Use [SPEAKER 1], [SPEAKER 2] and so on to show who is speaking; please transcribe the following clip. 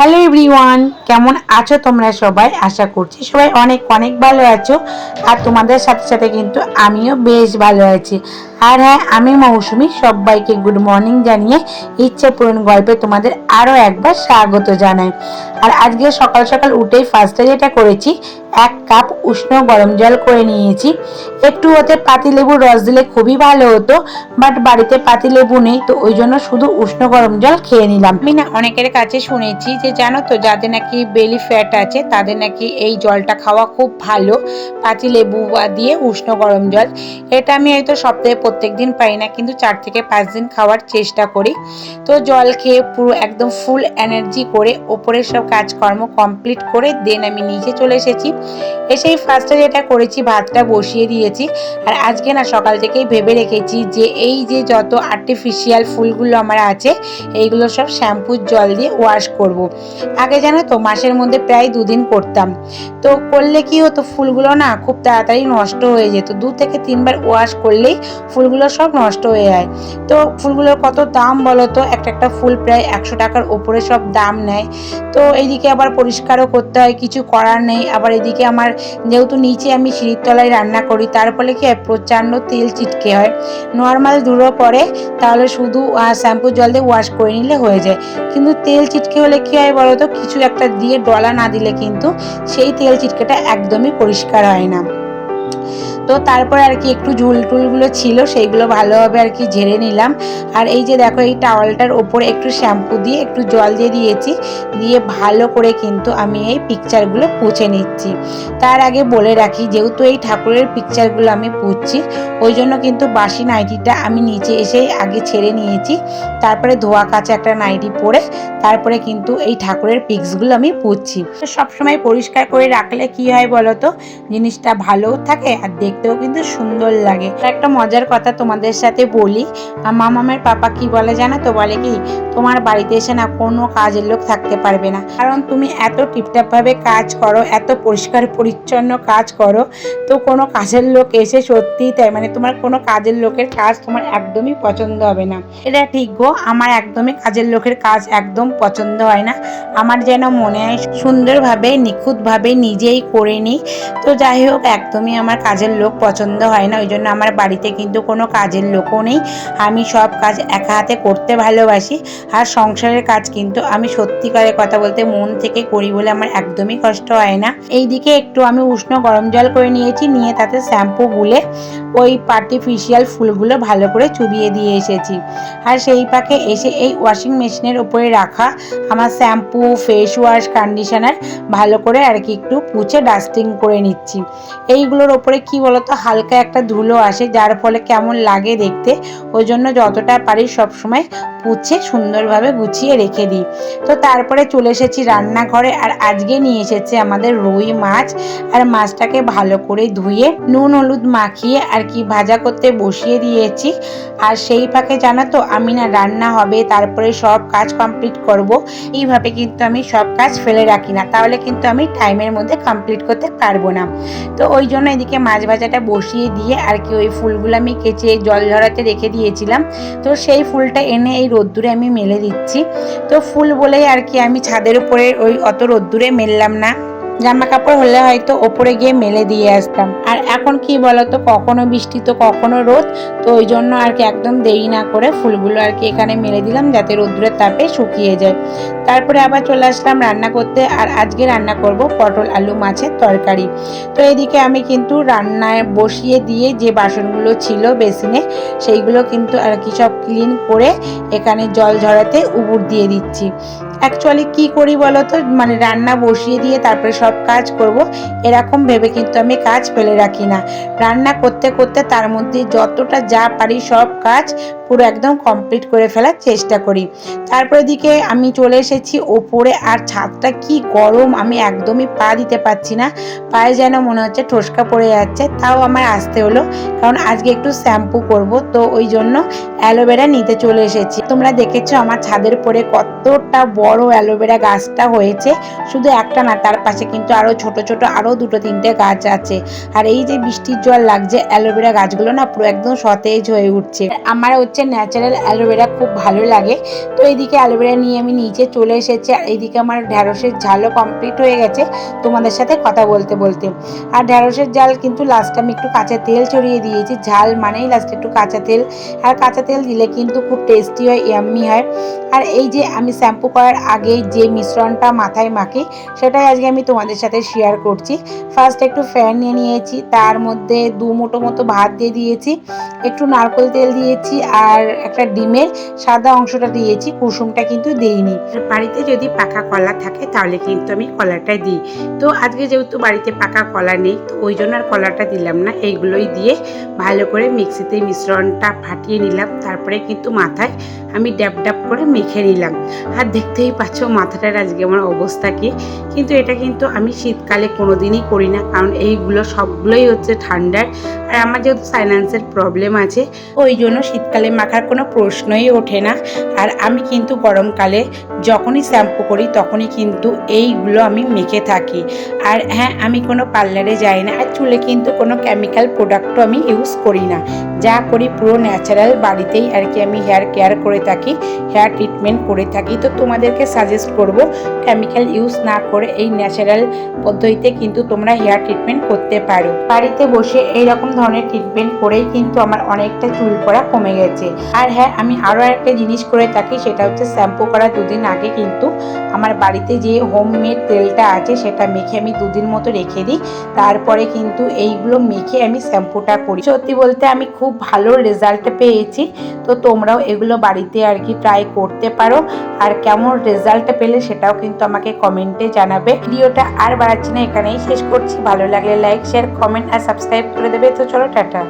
[SPEAKER 1] Hello everyone, কেমন আছো তোমরা সবাই? আশা করছি সবাই অনেক অনেক ভালো আছো। আর তোমাদের সাথে সাথে কিন্তু আমিও বেশ ভালো আছি। আর হ্যাঁ আমি মৌসুমি, সবাইকে গুড মর্নিং জানিয়ে ইচ্ছে পূরণ গল্পে তোমাদের আরও একবার স্বাগত জানাই। আর আজকে সকাল সকাল উঠেই ফার্স্টে যেটা করেছি, এক কাপ উষ্ণ গরম জল করে নিয়েছি। একটু ওতে পাতিলেবুর রস দিলে খুবই ভালো হতো বাট বাড়িতে পাতিলেবু নেই, তো ওই জন্য শুধু উষ্ণ গরম জল খেয়ে নিলাম। আমি না অনেকের কাছে শুনেছি যে জানো তো? যাদের নাকি বেলি ফ্যাট আছে, তাদের নাকি এই জলটা খাওয়া খুব ভালো। পাতিলেবু বা দিয়ে উষ্ণ গরম জল। এটা আমি হয়তো সপ্তাহে প্রত্যেক দিন পাই না, কিন্তু চার থেকে পাঁচ দিন খাওয়ার চেষ্টা করি। তো জল খেয়ে পুরো একদম ফুল এনার্জি করে ওপরের সব কাজকর্ম কমপ্লিট করে দেন আমি নিচে চলে এসেছি। এসেই ফার্স্টে যেটা করেছি, ভাতটা বসিয়ে দিয়েছি। আর আজকে না সকাল থেকেই ভেবে রেখেছি যে এই যে যত আর্টিফিশিয়াল ফুলগুলো আমার আছে, এইগুলো সব শ্যাম্পুর জল দিয়ে ওয়াশ করব। আগে জানো তো, মাসের মধ্যে প্রায় দুদিন করতাম। তো করলে কি হতো, ফুলগুলো না খুব তাড়াতাড়ি নষ্ট হয়ে যেত। দু থেকে তিনবার ওয়াশ করলেই ফুলগুলো সব নষ্ট হয়ে যায়। তো ফুলগুলোর কত দাম বলো তো? একটা একটা ফুল প্রায় একশো টাকার ওপরে সব দাম নেয়। তো এইদিকে আবার পরিষ্কারও করতে হয়, কিছু করার নেই। আবার এদিকে আমার যেহেতু নিচে আমি সিঁড়ির তলায় রান্না করি, তার ফলে কি হয়, প্রচণ্ড তেল চিটকে হয়। নর্মাল ধুলো পরে তাহলে শুধু শ্যাম্পুর জল দিয়ে ওয়াশ করে নিলে হয়ে যায়। কিন্তু তেল চিটকে হলে কী হয় বলো তো কিছু একটা দিয়ে ডলা না দিলে কিন্তু সেই তেল চিটকাটা একদমই পরিষ্কার হয় না। তো তারপরে আর কি একটু ঝুল টুলগুলো ছিল, সেইগুলো ভালোভাবে আর কি ঝেড়ে নিলাম। আর এই যে দেখো, এই টাওয়ালটার ওপরে একটু শ্যাম্পু দিয়ে একটু জল দিয়ে দিয়েছি, দিয়ে ভালো করে কিন্তু আমি এই পিকচারগুলো পুছে নিচ্ছি। তার আগে বলে রাখি, যেহেতু এই ঠাকুরের পিকচারগুলো আমি পুছছি ওই জন্য কিন্তু বাসি নাইটিটা আমি নিচে এসে আগে ছেড়ে নিয়েছি। তারপরে ধোয়া কাছে একটা নাইটি পরে তারপরে কিন্তু এই ঠাকুরের পিক্সগুলো আমি পুছছি সবসময় পরিষ্কার করে রাখলে কি হয় বলো তো জিনিসটা ভালো থাকে আর দেখতেও কিন্তু সুন্দর লাগে। একটা মজার কথা তোমাদের সাথে বলি মামামের পাপা কি বলে জানো তো? বলে কি, তোমার বাড়িতে এসে না কোনো কাজের লোক থাকতে পারবে না। কারণ তুমি এত টিপটাপ ভাবে কাজ করো, এত পরিষ্কার পরিচ্ছন্ন কাজ করো, তো কোনো কাজের লোক এসে সত্যিই তাই মানে তোমার কোনো কাজের লোকের কাজ তোমার একদমই পছন্দ হবে না। এটা ঠিক গো, আমার একদমই কাজের লোকের কাজ একদম পছন্দ হয় না। আমার যেন মনে হয় সুন্দরভাবে, নিখুঁতভাবে নিজেই করে নিই। তো যাই হোক, একদমই আমার কাজের লোক পছন্দ হয় না, ওই জন্য আমার বাড়িতে কিন্তু কোনো কাজের লোকও নেই। আমি সব কাজ একা হাতে করতে ভালোবাসি আর সংসারের কাজ কিন্তু আমি সত্যিকারের কথা বলতে মন থেকে করি বলে আমার একদমই কষ্ট হয় না। এইদিকে একটু আমি উষ্ণ গরম জল করে নিয়েছি, নিয়ে তাতে শ্যাম্পু গুলে ওই আর্টিফিশিয়াল ফুলগুলো ভালো করে চুবিয়ে দিয়ে এসেছি। আর সেই পাকে এসে এই ওয়াশিং মেশিনের উপরে রাখা আমার শ্যাম্পু ফেস ওয়াশ কন্ডিশনার ভালো করে আর কি একটু পুছে ডাস্টিং করে নিচ্ছি। এইগুলোর ওপরে কি বলতো, হালকা একটা ধুলো আসে, যার ফলে কেমন লাগে দেখতে। ওই জন্য যতটা পারি সবসময় পুছে সুন্দরভাবে গুছিয়ে রেখে দিই। তো তারপরে চলে এসেছি রান্নাঘরে, আর আজকে নিয়ে এসেছে আমাদের রুই মাছ। আর মাছটাকে ভালো করে ধুয়ে, নুন হলুদ মাখিয়ে, আর কি ভাজা করতে বসিয়ে দিয়েছি। আর সেই ফাঁকে জানো তো, আমি না রান্না হবে, তারপরে সব কাজ কমপ্লিট করব। এইভাবে কিন্তু আমি সব কাজ ফেলে রাখি না, তাহলে কিন্তু আমি টাইমের মধ্যে কমপ্লিট করতে পারব না। তো ওই জন্য এদিকে মাছ ভাজাটা বসিয়ে দিয়ে আর কি ওই ফুলগুলো আমি কেচে জল ঝরাতে রেখে দিয়েছিলাম। তো সেই ফুলটা এনে এই রোদ্দুরে আমি মেলে দিচ্ছি। তো ফুল বলেই আর কি আমি ছাদের উপরে ওই অত রোদ্দুরে মেললাম না। জামা কাপড় হলে হয়তো ওপরে গিয়ে মেলে দিয়ে আসতাম। আর এখন কি বলতো, কখনো বৃষ্টি তো কখনো রোদ, তো ওই জন্য আর কি একদম দেরি না করে ফুলগুলো আর কি এখানে মেলে দিলাম যাতে রোদ্রের তাপে শুকিয়ে যায়। তারপরে আবার চলে আসলাম রান্না করতে, আর আজকে রান্না করব পটল, আলু, মাছের তরকারি। তো এদিকে আমি কিন্তু রান্নায় বসিয়ে দিয়ে যে বাসনগুলো ছিল বেসিনে, সেইগুলো কিন্তু আর কি সব ক্লিন করে এখানে জল ঝরাতে উবুর দিয়ে দিচ্ছি। অ্যাকচুয়ালি কি করি বলতো? মানে রান্না বসিয়ে দিয়ে তারপরে সব কাজ করব। এরকম ভেবে কিন্তু আমি কাজ ফেলে রাখি না। রান্না করতে করতে তার মধ্যে যতটা যা পারি সব কাজ পুরো একদম কমপ্লিট করে ফেলার চেষ্টা করি। তারপরে দিকে আমি চলে এসেছি ওপরে আর ছাদটা কি গরম, আমি একদমই পা দিতে পারছি না। পায়ে যেন মনে হচ্ছে ঠোসকা পড়ে যাচ্ছে, তাও আমার আসতে হলো। কারণ আজকে একটু শ্যাম্পু করব, তো ওই জন্য অ্যালোভেরা নিতে চলে এসেছি। তোমরা দেখেছ আমার ছাদের পরে কতটা বড় অ্যালোভেরা গাছটা হয়েছে। শুধু একটা না, তার পাশে কিন্তু আরও ছোট ছোট আরও দুটো, তিনটে গাছ আছে। আর এই যে বৃষ্টির জল লাগছে, অ্যালোভেরা গাছগুলো না পুরো একদম সতেজ হয়ে উঠছে। আমার হচ্ছে হচ্ছে ন্যাচারাল অ্যালোভেরা খুব ভালো লাগে। তো এইদিকে অ্যালোভেরা নিয়ে আমি নিচে চলে এসেছি আর এইদিকে আমার ঢ্যাঁড়সের ঝালও কমপ্লিট হয়ে গেছে। তোমাদের সাথে কথা বলতে বলতে। আর ঢ্যাঁড়সের ঝাল কিন্তু লাস্টে আমি একটু কাঁচা তেল ছড়িয়ে দিয়েছি। ঝাল মানেই লাস্টে একটু কাঁচা তেল। আর কাঁচা তেল দিলে কিন্তু খুব টেস্টি হয় ইয়াম্মি হয়। আর এই যে আমি শ্যাম্পু করার আগে যে মিশ্রণটা মাথায় মাখি, সেটাই আজকে আমি তোমাদের সাথে শেয়ার করছি। ফার্স্ট একটু ফ্যান নিয়ে নিয়েছি, তার মধ্যে দু মুঠো মতো ভাত দিয়ে দিয়েছি। একটু নারকেল তেল দিয়েছি আর একটা ডিমের সাদা অংশটা দিয়েছি, কুসুমটা কিন্তু দিইনি। বাড়িতে যদি পাকা কলা থাকে তাহলে কিন্তু আমি কলাটা দিই। তো আজকে যেহেতু বাড়িতে পাকা কলা নেই, তো ওই জন্য আর কলাটা দিলাম না। এইগুলোই দিয়ে ভালো করে মিক্সিতে মিশ্রণটা ফাটিয়ে নিলাম। তারপরে কিন্তু মাথায় আমি ড্যাব ড্যাব করে মেখে নিলাম। আর দেখতেই পাচ্ছ মাথাটার আজকে আমার অবস্থা কি। কিন্তু এটা কিন্তু আমি শীতকালে কোনো দিনই করি না। কারণ এইগুলো সবগুলোই হচ্ছে ঠান্ডার। আর আমার যেহেতু সাইন্যান্সের প্রবলেম আছে, ওই জন্য শীতকালে মাখার কোনো প্রশ্নই ওঠে না। আর আমি কিন্তু গরমকালে যখনই শ্যাম্পু করি, তখনই কিন্তু এইগুলো আমি মেখে থাকি। আর হ্যাঁ আমি কোনো পার্লারে যাই না। আর চুলে কিন্তু কোনো কেমিক্যাল প্রোডাক্টও আমি ইউজ করি না। যা করি পুরো ন্যাচারাল বাড়িতেই আর কি আমি হেয়ার কেয়ার করে থাকি হেয়ার ট্রিটমেন্ট করে থাকি। তো তোমাদেরকে সাজেস্ট করব কেমিক্যাল ইউজ না করে এই ন্যাচারাল পদ্ধতিতে কিন্তু তোমরা হেয়ার ট্রিটমেন্ট করতে পারো। বাড়িতে বসে এই রকম ধরনের ট্রিটমেন্ট করেই কিন্তু আমার অনেকটা চুল পড়া কমে গেছে। আর হ্যাঁ আমি আরও একটা জিনিস করে থাকি, সেটা হচ্ছে শ্যাম্পু করার দুদিন আগে কিন্তু আমার বাড়িতে যে হোমমেড তেলটা আছে, সেটা মেখে আমি দুদিন মতো রেখে দিই। তারপরে কিন্তু এইগুলো মেখে আমি শ্যাম্পুটা করি। সত্যি বলতে আমি খুব ভালো রেজাল্ট পেয়েছি। তো তোমরাও এগুলো বাড়িতে আর কি ট্রাই করতে পারো। আর কেমন রেজাল্ট পেলে সেটাও কিন্তু আমাকে কমেন্টে জানাবে। ভিডিওটা আর বাড়াচ্ছি না, এখানেই শেষ করছি। ভালো লাগলে লাইক শেয়ার কমেন্ট আর সাবস্ক্রাইব করে দেবে। তো চলো, টাটা।